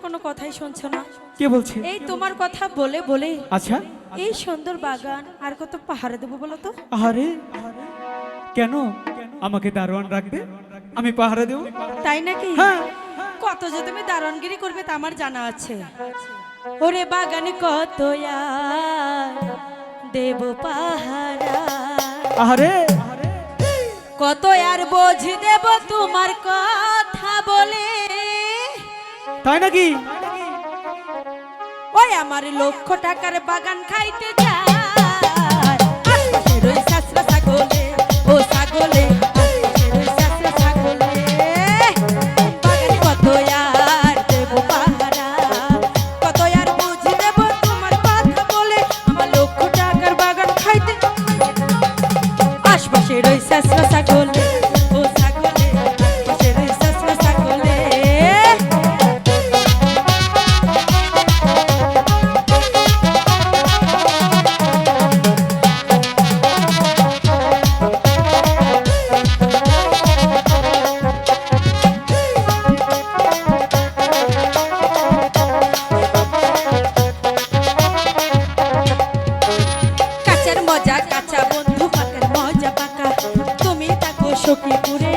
কথাই শুনছো না। কে বলছে? এই তোমার কথা বলে বলে। আচ্ছা। এই সুন্দর বাগান আর কত পাহাড়ে দেবো বলো তো? আরে কেন? আমাকে দারোয়ান রাখবে? আমি পাহারা দেব? তাই নাকি? হ্যাঁ। কত যে তুমি দারণগিরি করবে তা আমার জানা আছে। ওরে বাগানে কত দেব পাহারা আরে কত আর বোঝ দেব তোমার কথা বলে। তাই নাকি? ওই আমার লক্ষ টাকার বাগান খাইতে চায়। সখীপুরে